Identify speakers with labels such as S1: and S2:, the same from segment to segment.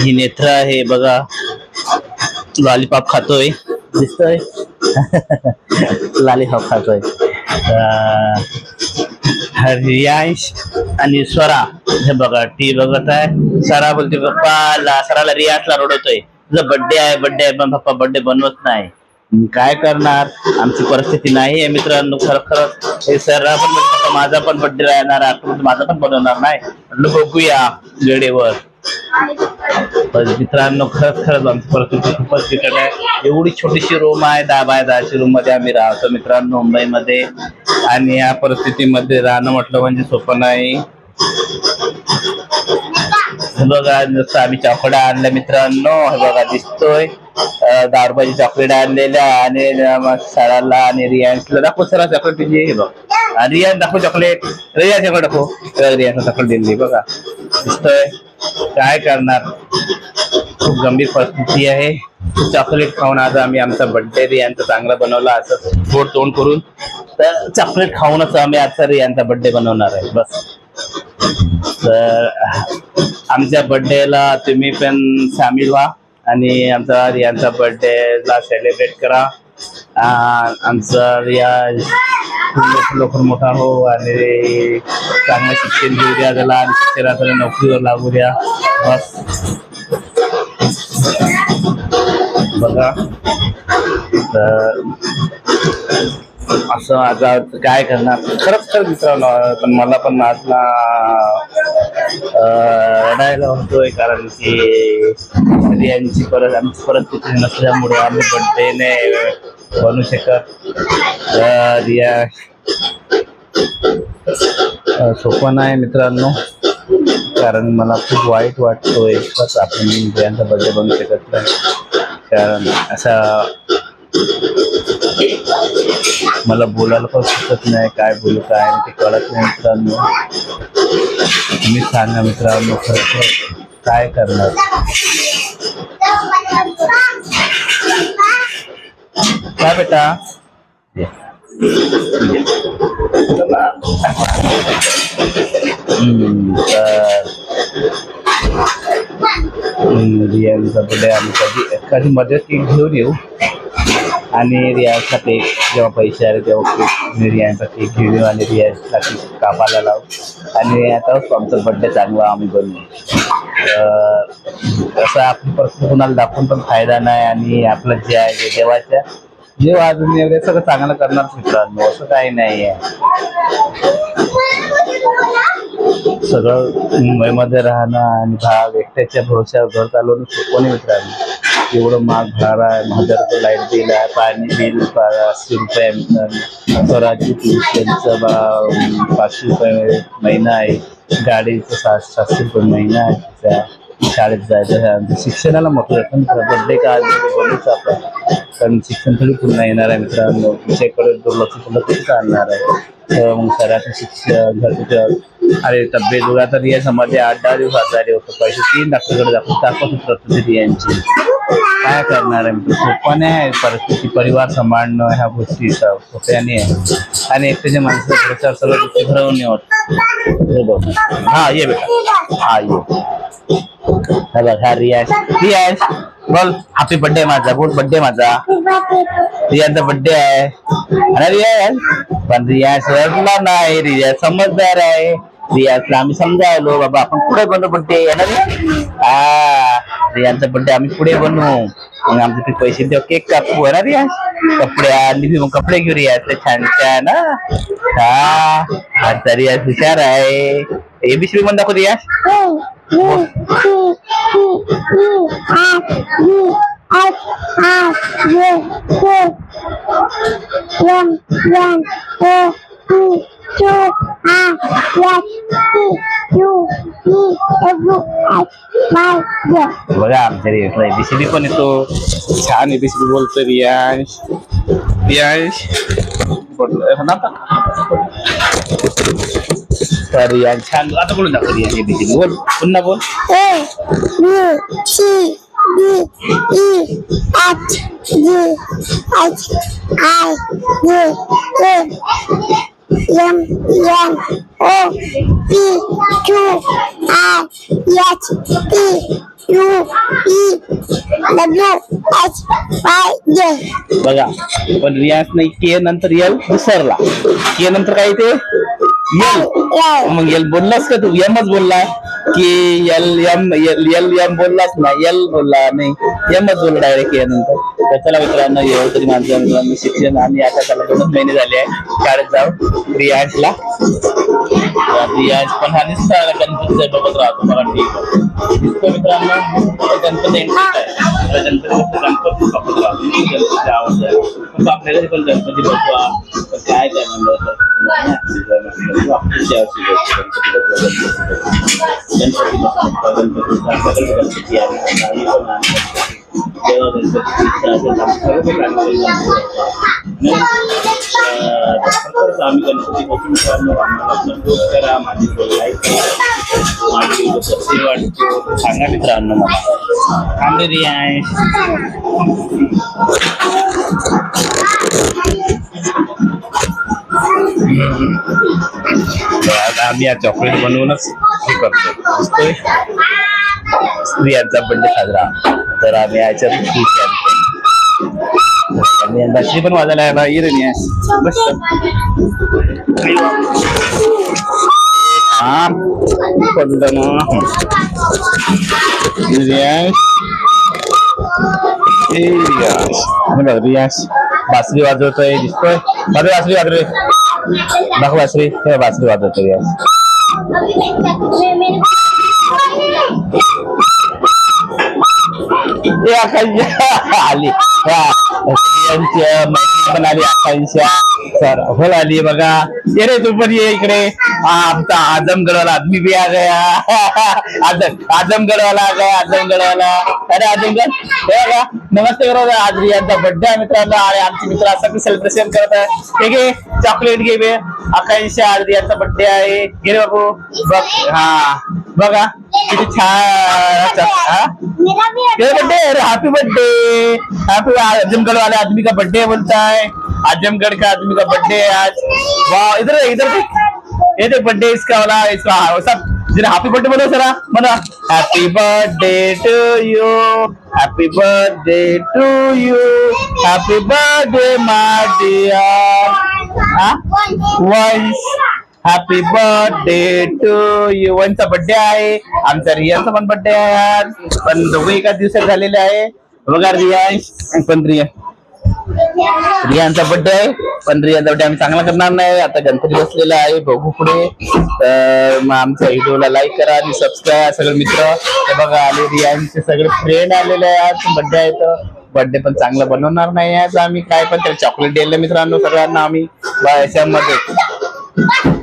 S1: ही नेत्र आहे बघा. लॉलीपॉप खातोय. दिसतोय? लॉलीपॉप खातोय. रियांश आणि स्वरा हे बघा टी बघत आहे. सरा बोलते पप्पा ला- स्वराला रियाजला रडवतोय. तुझा बर्थडे आहे बर्थडे आहे पण पप्पा बर्थडे बनवत नाही. काय करणार? आमची परिस्थिती नाही आहे मित्रांनो. खर खरंच हे सर पण माझा पण बर्थडे राहणार आठवण माझा पण बनवणार नाही. बघूया. वेळेवर. मित्रांनो खरंच खरंच आमची परिस्थिती खूपच बिकट आहे. एवढी छोटीशी रूम आहे दहा बाय दहाची रूममध्ये आम्ही राहतो मित्रांनो मुंबईमध्ये. आणि या परिस्थितीमध्ये राहणं म्हटलं म्हणजे सोपं नाही. बघा जसं आम्ही चॉकलेट आणल्या मित्रांनो. हे बघा दिसतोय. दारबाजी चॉकलेट आणलेल्या आणि सराला आणि रियान्सला दाखव सरा चॉकलेट दिली हे बघ. आणि रियान दाखव चॉकलेट रियान चॉकलेट दाखव. रियान चॉकलेट दिली बघा. दिसतोय. काय करणार? खूप गंभीर परिस्थिती आहे. चॉकलेट खाऊन आज आम्ही आमचा बर्थडे रियांचा चांगला बनवला. असं गोड तोंड करून. तर चॉकलेट खाऊनच आम्ही आजचा रियांचा बर्थडे बनवणार आहे. बस. तर आमच्या बर्थडेला तुम्ही पण सामील व्हा आणि आमचा रियांचा बर्थडेला सेलिब्रेट करा. आमचा या लवकर लवकर मोठा हो आणि चांगलं शिक्षण घेऊ द्या त्याला आणि शिक्षणाला त्याला नोकरीवर लागू द्या. बस. बघा. तर असं आता काय करणार? खरंच खरं मित्रांनो पण मला पण आजला रडायला होतोय कारण की रियांची परत आमची परिस्थिती नसल्यामुळे आम्ही बर्थडे नाही बनू शकत. रिया सोपं नाही मित्रांनो कारण मला खूप वाईट वाटतोय. बस आपण रियांचा बर्थडे बनू शकत नाही. कारण असा मला बोलायला पण सुचत नाही काय बोलू काय ते कळत नाही मित्रांनो. तुम्ही सांगा मित्रांनो खरं काय करणार? काय बेटा? रियाचा बर्थडे आम्ही कधी कधी केक घेऊन येऊ. आणि केक जेव्हा पैसे आले तेव्हा केक मी रियाचा घेऊन आणि रियाजला कापायला लावू. आणि आता आमचा बड्डे चांगला आम्ही बनवू. तर असं आपण परत कोणाला दाखवून पण फायदा नाही. आणि आपलं जे आहे देवाच्या जे अजून एवढे सगळं चांगलं करणार मित्रांनो. असं काही नाही आहे. सगळं मुंबईमध्ये राहणं आणि भाग एकट्याच्या भरोश्यावर घर चालवणं सोपं नाही मित्रांनो. एवढं महाग भाडा आहे हजार लाइट बिल आहे पाणी बिल पाचशे रुपये स्वराज्य ट्युशनचं बा पाचशे रुपये महिना आहे. गाडीचं सात सातशे रुपये महिना आहे. त्या शाळेत जायचं शिक्षणाला महत्त्व आहे. पण बड्डे का आज आपण कारण शिक्षण थोडी पूर्ण येणार आहे मित्रांनो. विषयाकडे दुर्लक्ष केलं तरी चालणार आहे. तर मग सराचं शिक्षण घरचं अरे तब्येत बघा तर या समाधी आठ दहा दिवस आजारी होतो. पैसे तीन डॉक्टरकडे दाखवून दाखवत प्रकृती यांची. काय करणार आहे नाही आहे परिस्थिती परिवार सांभाळणं ह्या गोष्टी सोप्याने आहे. आणि एकट्याच्या माणसं प्रचार सर्व गोष्टी घडवून होत हा ये बेटा. हा ये. हा बघ हा रियाज. रियाज बोल. हॅपी बर्थडे माझा. गुड बर्थडे माझा. रियाचा बर्थडे आहे. अरे रियाज. पण रियाज रडला नाही. रियाज समजदार आहे. रियाजला आम्ही समजायलो बाबा आपण पुढे बनवू बर्थडे आहे ना रे हा रियाचा बर्थडे आम्ही पुढे बनवू मग आमचे ते पैसे देऊ केक कापू आहे ना रियाज कपडे आणली मग कपडे घेऊ रियाज छान छान हा हा आता रियाज हुशार आहे एबीसी म्हण दाखव रियाज बघा आमच्या रियाजला एबीसीडी पण येतो छान एबीसीडी बोलतो रियांश रियांश बोलतोय ना आता? तर रियांश छान आता बोलून दाखव रियांश एबीसीडी बोल पुन्हा बोल
S2: A B C D E F G H I J K M N O P Q R S T U E W X Y Z.
S1: बघा पण रियाज नाही के नंतर यल विसरला. के नंतर काय ते? L
S2: L.
S1: मग यल बोललास का तू? यमच बोलला. की L M L L M बोललास ना? यल बोलला नाही. यमच बोलला डायरेक्ट या नंतर. तर चला मित्रांनो येऊ तरी माझ्या मित्रांनो शिक्षण आणि आता त्याला दोनच महिने झाले आहे शाळेत जाऊ रियाजला रियाज पण हा निसता गणपतीचा बघत राहतो मला ठीक दिसतो मित्रांनो गणपती entry आहे तर गणपती गणपती बघत राहतो गणपती आवडत आहे खूप पण गणपती बसवा काय काय म्हणलं गणपती गणपती गणपती गणपती गणपती आहे आणि गणपतीची इच्छा असेल आम्ही सर्व काही गणपती आम्ही बसून आम्हाला करा माझी लाईक करा माझी सांगा मित्रांनो मला आहे आता आम्ही या चॉकलेट बनवूनच हे करतो. दिसतोय स्त्रियांचा बर्थडे साजरा. तर आम्ही याच्यात खुश आणि बासरी पण वाजायला आहे ये रे नियास. बस हा पडलं ना रियास बासरी वाजवतोय दिसतोय. बाबे बासरी वाजवतोय दाखव बासरी. हे बासरी वाजवतोय रियास ए आकांक्षा आली. पण आली आकांक्षा. सर हो आली बघा. ये रे तू पण ये इकडे. आमचा आजमगडवाला आदमी बी आ गया. आजम आजमगडवाला आ गया आजमगडवाला. अरे आजमगड. हे बघा. नमस्ते करो आज यांचा बर्थडे आहे मित्रांनो. आणि आमचे मित्र असं सेलिब्रेशन करत आहे. हे घे चॉकलेट घे आकांक्षा आज यांचा बर्थडे आहे. गेले बाबू. बघ. हा. बघा बर्थडे हैप्पी आजमगढ़ वाले आदमी का बर्थडे बोलता है आजमगढ़ का आदमी का बर्थडे है आज? वाह इधर इधर ये देख बर्थडे इसका वाला, इसका सब. जरा हैप्पी बर्थडे बोलो जरा मना happy birthday to you happy birthday to you happy birthday my dear हाँ Vansh happy birthday to you वनचा birthday आहे. आमचा रियांचा पण बर्थडे आहे आज. पण दोघे एकाच दिवसात झालेले आहे. बघा रियांश पण रिया. रियांचा बर्थडे आहे. पण रियांचा बर्थडे आम्ही चांगला करणार नाही. आता गणपती बसलेला आहे. बघू पुढे. तर मग आमच्या व्हिडिओला लाईक करा आणि सबस्क्राईब सगळे मित्र. हे बघा आले रियांचे सगळे फ्रेंड आलेले आहेत. बर्थडे आहे तर बर्थडे पण चांगला बनवणार नाही आज आम्ही. काय पण त्याला चॉकलेट द्यायला मित्रांनो सगळ्यांना आम्ही. बा- याच्यामध्ये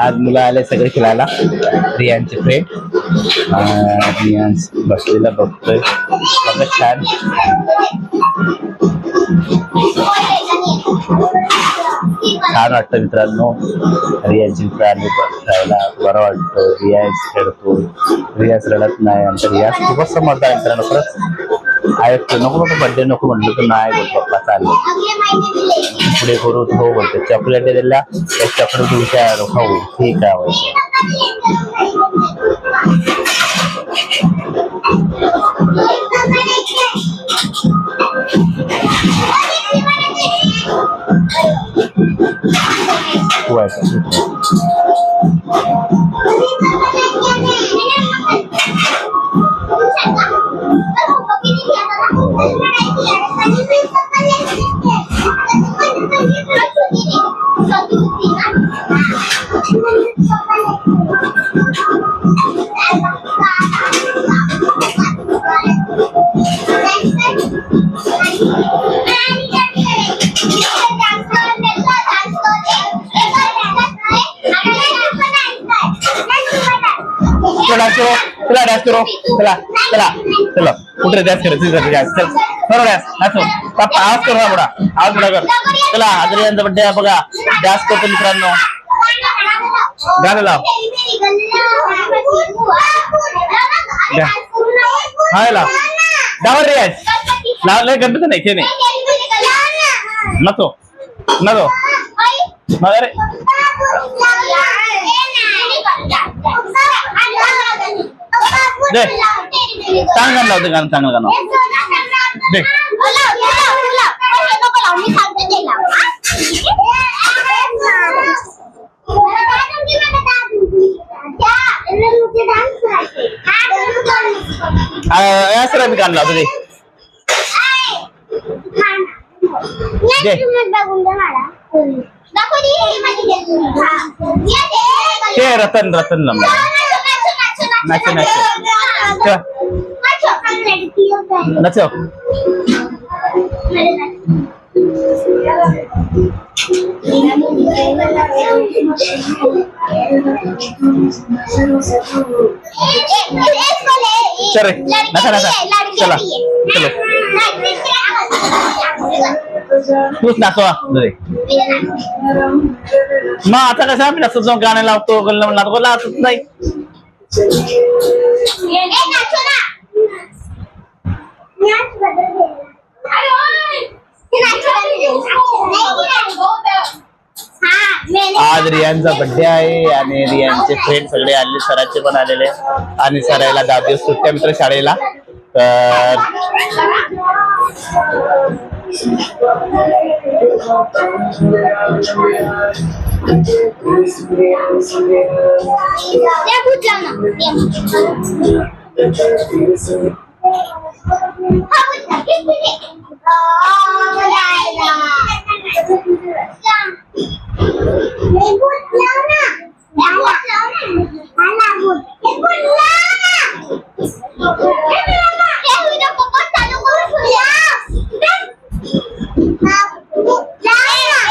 S1: आज मुलं आले सगळे खेळायला. रियांचे फ्रेंड रियां बसलेला बघतोय. बघा छान. छान वाटतं मित्रांनो. रियाज मित्र राहायला बरं वाटतं. रियाज खेळतो. रियाज रडत नाही. आमचा रियाज खूपच समजदार मित्रांनो. खरंच ऐकतो नको नको बड्डे नको म्हणलं तर नाही बोल पप्पा चाललं. पुढे करू हो बोलतो. चॉकलेट दिला त्या चॉकलेट तुमच्या खाऊ. ठीक आहे वैसे. कोणाचं
S3: चला डॅन्स करो चला चला चलो. कुठ रे डॅन्स करायचं चल डॅन्स चल करो डॅन्स नाचो पप्पा आवाज करू ना बुडा आवाज बुडा कर. चला आद्रियांचा बड्डे आहे बघा. डॅन्स करतो मित्रांनो. गाणं लाव. हाय लाव. डावर रे लावलंय गणपती नाही खेळ नाही. नसो नसो अरे. चांगलं गाणं लावते गाणं चांगलं गाणं दे. या सर मी गाणं लावतो दे दे. ते रतन रतन लावलं नाचो, नाचो. चला. नचो चल रे नका नका चला चलो तूच नाचवा दे मग आता कसं आम्ही नसतो जाऊन गाणं लावतो गल्ला लावतो लावतच नाही आज रियांचा बर्थडे आहे आणि रियांचे फ्रेंड सगळे आले सरांचे पण आलेले. आणि सरायला दहा दिवस सुट्ट्या मित्र शाळेला. तर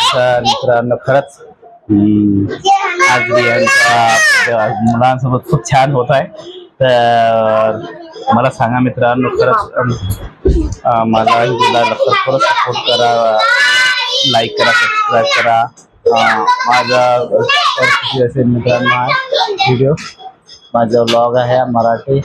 S3: तर मित्रांनो खरंच हम्म, आज खूप छान होत आहे. तर मला सांगा मित्रांनो खरंच अम, अं, सपोर्ट करा लाईक करा सबस्क्राईब करा. अं, माझा असेल मित्रांनो हा ब्लॉग हा मराठी.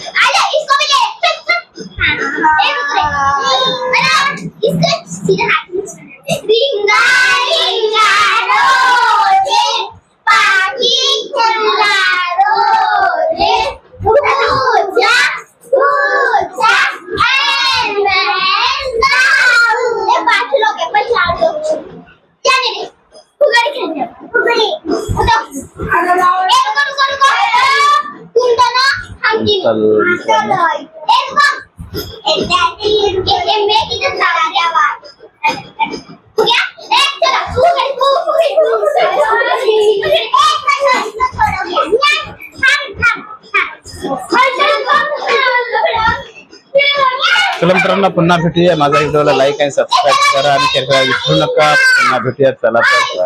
S3: चला मित्रांनो पुन्हा भेटूया. माझ्या व्हिडिओला लाईक आणि सबस्क्राईब करा आणि शेअर करा. विसरू नका. पुन्हा भेटूया. चला तर.